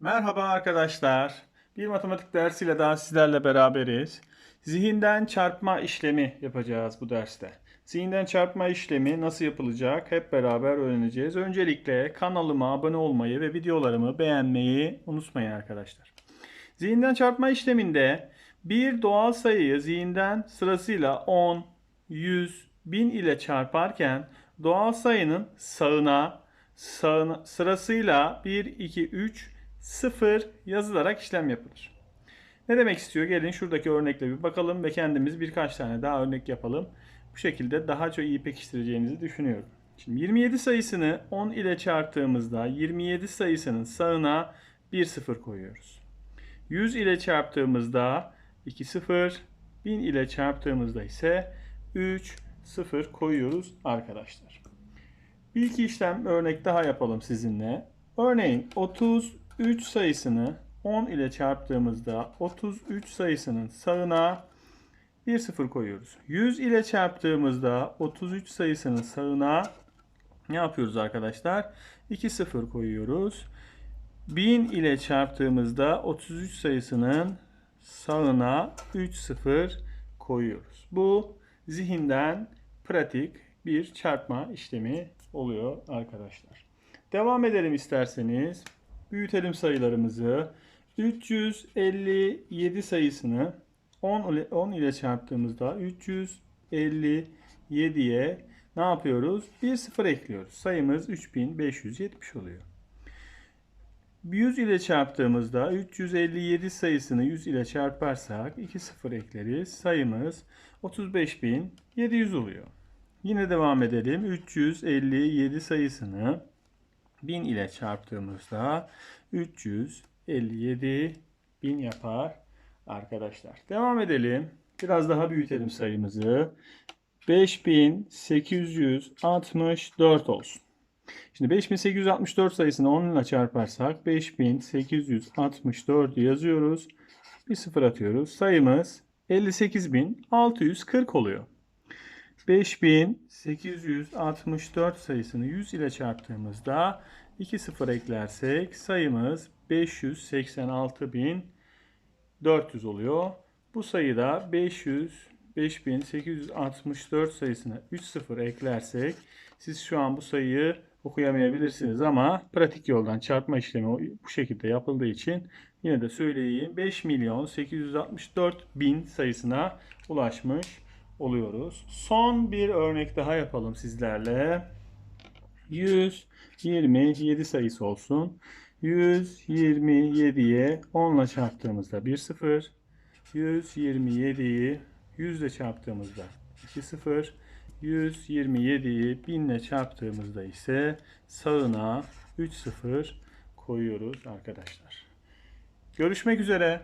Merhaba arkadaşlar. Bir matematik dersiyle daha sizlerle beraberiz. Zihinden çarpma işlemi yapacağız bu derste. Zihinden çarpma işlemi nasıl yapılacak hep beraber öğreneceğiz. Öncelikle kanalıma abone olmayı ve videolarımı beğenmeyi unutmayın arkadaşlar. Zihinden çarpma işleminde bir doğal sayıyı zihinden sırasıyla 10, 100, 1000 ile çarparken doğal sayının sağına, sağına sırasıyla 1, 2, 3, 0 yazılarak işlem yapılır. Ne demek istiyor? Gelin şuradaki örnekle bir bakalım ve kendimiz birkaç tane daha örnek yapalım. Bu şekilde daha çok iyi pekiştireceğinizi düşünüyorum. Şimdi 27 sayısını 10 ile çarptığımızda 27 sayısının sağına 1 0 koyuyoruz. 100 ile çarptığımızda 2 0, 1000 ile çarptığımızda ise 3 0 koyuyoruz arkadaşlar. Bir iki işlem örnek daha yapalım sizinle. Örneğin 33 sayısını 10 ile çarptığımızda 33 sayısının sağına 1 0 koyuyoruz. 100 ile çarptığımızda 33 sayısının sağına ne yapıyoruz arkadaşlar? 2 0 koyuyoruz. 1000 ile çarptığımızda 33 sayısının sağına 3 0 koyuyoruz. Bu zihinden pratik bir çarpma işlemi oluyor arkadaşlar. Devam edelim isterseniz. Büyütelim sayılarımızı. 357 sayısını 10 ile, 10 ile çarptığımızda 357'ye ne yapıyoruz? Bir sıfır ekliyoruz. Sayımız 3570 oluyor. 100 ile çarptığımızda 357 sayısını 100 ile çarparsak 2 sıfır ekleriz. Sayımız 35700 oluyor. Yine devam edelim. 357 sayısını 1000 ile çarptığımızda 357 bin yapar arkadaşlar. Devam edelim. Biraz daha büyütelim sayımızı. 5864 olsun. Şimdi 5864 sayısını 10 ile çarparsak 5864 yazıyoruz. Bir sıfır atıyoruz. Sayımız 58640 oluyor. 5864 sayısını 100 ile çarptığımızda 2 sıfır eklersek sayımız 586400 oluyor. Bu sayıda 500 5864 sayısına 3 sıfır eklersek siz şu an bu sayıyı okuyamayabilirsiniz ama pratik yoldan çarpma işlemi bu şekilde yapıldığı için yine de söyleyeyim 5 milyon 864 bin sayısına ulaşmış oluyoruz. Son bir örnek daha yapalım sizlerle. 127 sayısı olsun. 127'ye 10 ile çarptığımızda 1 0. 127'yi 100 ile çarptığımızda 2 0. 127'yi 1000 ile çarptığımızda ise sağına 3 0 koyuyoruz arkadaşlar. Görüşmek üzere.